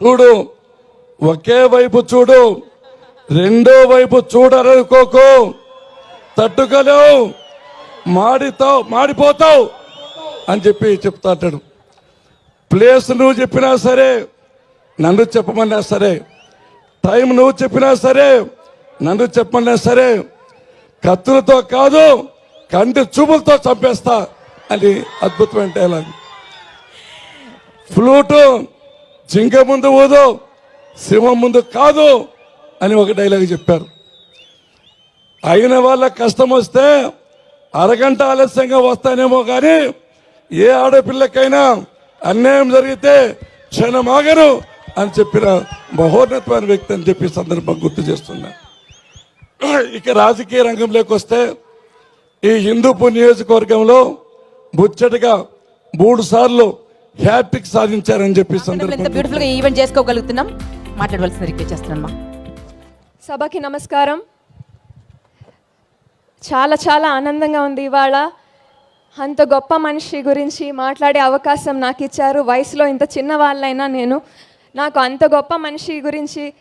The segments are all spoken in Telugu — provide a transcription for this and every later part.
చూడు ఒకే వైపు చూడు రెండో వైపు చూడరనుకోకు. తట్టుకోలేవు. మాడితావు మాడిపోతావు అని చెప్పి చెప్తా అంటాడు. ప్లేస్ నువ్వు చెప్పినా సరే నన్ను చెప్పమన్నా సరే టైం నువ్వు చెప్పినా సరే నన్ను చెప్పమన్నా సరే కత్తులతో కాదు కంటి చూపులతో చంపేస్తా అని అద్భుతమైన డైలాగ్ ఫ్లూటు జింక ముందు పోదు సింహం ముందు కాదు అని ఒక డైలాగ్ చెప్పారు. అయిన వాళ్ళ కష్టం వస్తే అరగంట ఆలస్యంగా వస్తానేమో కానీ ఏ ఆడపిల్లకైనా అన్యాయం జరిగితే క్షణమాగరు అని చెప్పిన మహోన్నతమైన వ్యక్తి అని చెప్పి సందర్భం గుర్తు చేస్తున్నా. ఇక రాజకీయ రంగంలోకి వస్తే ఈ హిందూపూర్ నియోజకవర్గంలో ముచ్చటగా మూడు సార్లు హ్యాట్రిక్ సాధించారని చెప్పి బ్యూటిఫుల్గా ఈవెంట్ చేసుకోగలుగుతున్నాం. మాట్లాడవలసిన రిక్వెస్ట్ సభకి నమస్కారం. చాలా చాలా ఆనందంగా ఉంది ఇవాళ. అంత గొప్ప మనిషి గురించి మాట్లాడే అవకాశం నాకు ఇచ్చారు. వయసులో ఇంత చిన్న వాళ్ళైనా నేను. నాకు అంత గొప్ప మనిషి గురించి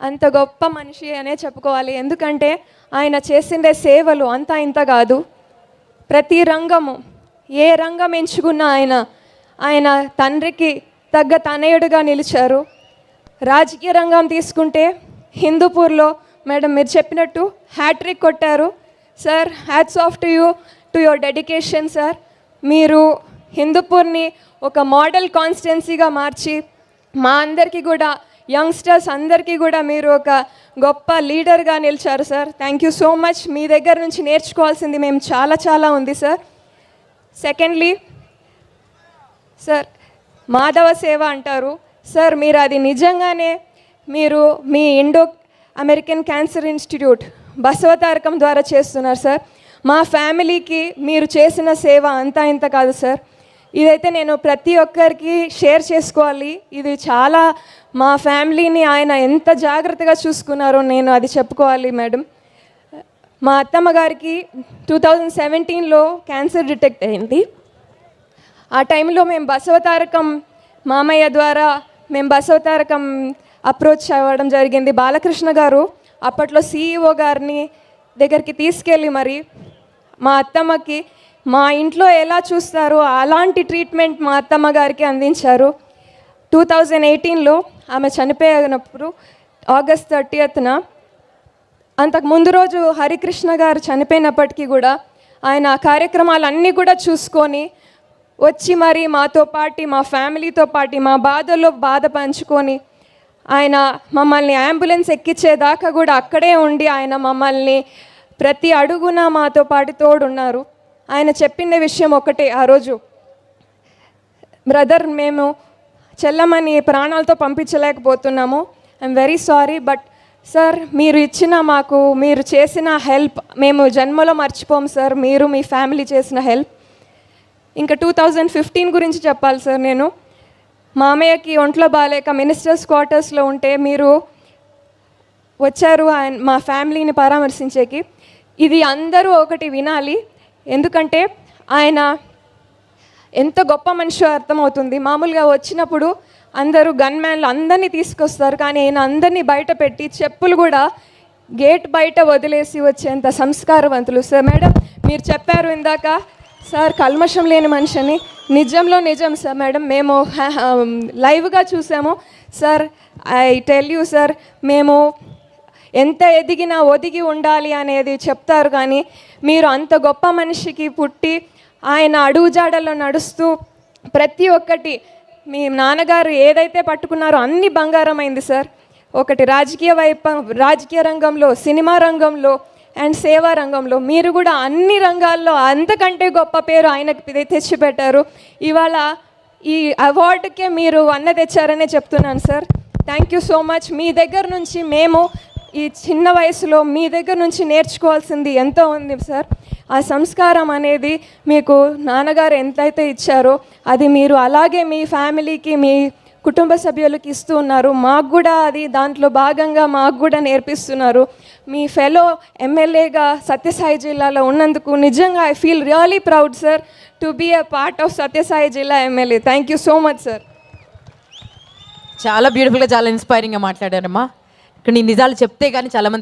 అంత గొప్ప మనిషి అనే చెప్పుకోవాలి. ఎందుకంటే ఆయన చేసిండే సేవలు అంతా ఇంత కాదు. ప్రతి రంగము ఏ రంగం ఎంచుకున్నా ఆయన ఆయన తండ్రికి తగ్గ తనయుడుగా నిలిచారు. రాజకీయ రంగం తీసుకుంటే హిందూపూర్లో మేడం మీరు చెప్పినట్టు హ్యాట్రిక్ కొట్టారు. Sir hats off to you to your dedication sir. మీరు హిందూపూర్ని ఒక మోడల్ కాన్స్టిట్యున్సీగా మార్చి మా అందరికీ కూడా యంగ్స్టర్స్ అందరికీ కూడా మీరు ఒక గొప్ప లీడర్గా నిలిచారు sir. Thank you so much. మీ దగ్గర నుంచి నేర్చుకోవాల్సింది మేము చాలా చాలా ఉంది సార్. సెకండ్లీ సార్ మాధవ సేవ అంటారు. సార్ మీరు అది నిజంగానే మీరు మీ Indo American cancer institute Basavatarakam ద్వారా చేస్తున్నారు సార్. మా ఫ్యామిలీకి మీరు చేసిన సేవ అంతా ఇంత కాదు సార్. ఇదైతే నేను ప్రతి ఒక్కరికి షేర్ చేసుకోవాలి. ఇది చాలా మా ఫ్యామిలీని ఆయన ఎంత జాగ్రత్తగా చూసుకున్నారో నేను అది చెప్పుకోవాలి మేడం. మా అత్తమ్మ గారికి టూ థౌజండ్ సెవెంటీన్లో క్యాన్సర్ డిటెక్ట్ అయింది. ఆ టైంలో మేము బసవతారకం మామయ్య ద్వారా మేము బసవతారకం అప్రోచ్ అవ్వడం జరిగింది. బాలకృష్ణ గారు అప్పట్లో సీఈఓ గారిని దగ్గరికి తీసుకెళ్ళి మరి మా అత్తమ్మకి మా ఇంట్లో ఎలా చూస్తారో అలాంటి ట్రీట్మెంట్ మా అత్తమ్మ గారికి అందించారు. టూ థౌజండ్ ఎయిటీన్లో ఆమె చనిపోయినప్పుడు ఆగస్ట్ థర్టీయత్న అంతకు ముందు రోజు హరికృష్ణ గారు చనిపోయినప్పటికీ కూడా ఆయన ఆ కార్యక్రమాలన్నీ కూడా చూసుకొని వచ్చి మరి మాతో పాటి మా ఫ్యామిలీతో పాటి మా బాధల్లో బాధ పంచుకొని ఆయన మమ్మల్ని అంబులెన్స్ ఎక్కించేదాకా కూడా అక్కడే ఉండి ఆయన మమ్మల్ని ప్రతి అడుగున మాతో పాటు తోడున్నారు. ఆయన చెప్పిన విషయం ఒకటే ఆ రోజు. బ్రదర్ మేము చెల్లమని ప్రాణాలతో పంపించలేకపోతున్నాము. I'm very sorry but sir మీరు ఇచ్చిన మాకు మీరు చేసిన హెల్ప్ మేము జన్మలో మర్చిపోం సార్ మీరు మీ ఫ్యామిలీ చేసిన హెల్ప్ ఇంకా టూ థౌజండ్ ఫిఫ్టీన్ గురించి చెప్పాలి సార్ నేను. మామయ్యకి ఒంట్లో బాగాలేక మినిస్టర్స్ క్వార్టర్స్లో ఉంటే మీరు వచ్చారు ఆయన మా ఫ్యామిలీని పరామర్శించేకి. ఇది అందరూ ఒకటి వినాలి. ఎందుకంటే ఆయన ఎంత గొప్ప మనిషి అర్థమవుతుంది. మామూలుగా వచ్చినప్పుడు అందరూ గన్ మ్యాన్లు అందరినీ తీసుకొస్తారు. కానీ ఆయన అందరినీ బయట పెట్టి చెప్పులు కూడా గేట్ బయట వదిలేసి వచ్చేంత సంస్కారవంతులు. సార్ మేడం మీరు చెప్పారు ఇందాక సార్ కల్మషం లేని మనిషిని. నిజంలో నిజం సార్ మేడం. మేము లైవ్గా చూసాము. Sir I tell you sir మేము ఎంత ఎదిగినా ఒదిగి ఉండాలి అనేది చెప్తారు కానీ మీరు అంత గొప్ప మనిషికి పుట్టి ఆయన అడుగుజాడల్లో నడుస్తూ ప్రతి ఒక్కటి మీ నాన్నగారు ఏదైతే పట్టుకున్నారో అన్ని బంగారమైంది సార్. ఒకటి రాజకీయ వైపు రాజకీయ రంగంలో సినిమా రంగంలో అండ్ సేవా రంగంలో మీరు కూడా అన్ని రంగాల్లో అంతకంటే గొప్ప పేరు ఆయనకు తెచ్చిపెట్టారు. ఇవాళ ఈ అవార్డుకే మీరు అన్న తెచ్చారనే చెప్తున్నాను sir. Thank you so much మీ దగ్గర నుంచి మేము ఈ చిన్న వయసులో మీ దగ్గర నుంచి నేర్చుకోవాల్సింది ఎంతో ఉంది సార్. ఆ సంస్కారం అనేది మీకు నాన్నగారు ఎంతైతే ఇచ్చారో అది మీరు అలాగే మీ ఫ్యామిలీకి మీ కుటుంబ సభ్యులకి ఇస్తూ ఉన్నారు. మాకు కూడా అది దాంట్లో భాగంగా మాకు కూడా నేర్పిస్తున్నారు. మీ ఫెలో ఎమ్మెల్యేగా సత్యసాయి జిల్లాలో ఉన్నందుకు నిజంగా I feel really proud sir to be a part of Satyasai జిల్లా MLA thank you so much sir చాలా బ్యూటిఫుల్గా చాలా ఇన్స్పైరింగ్గా మాట్లాడారమ్మా. ఇక్కడ నీ నిజాలు చెప్తే కానీ చాలా మంది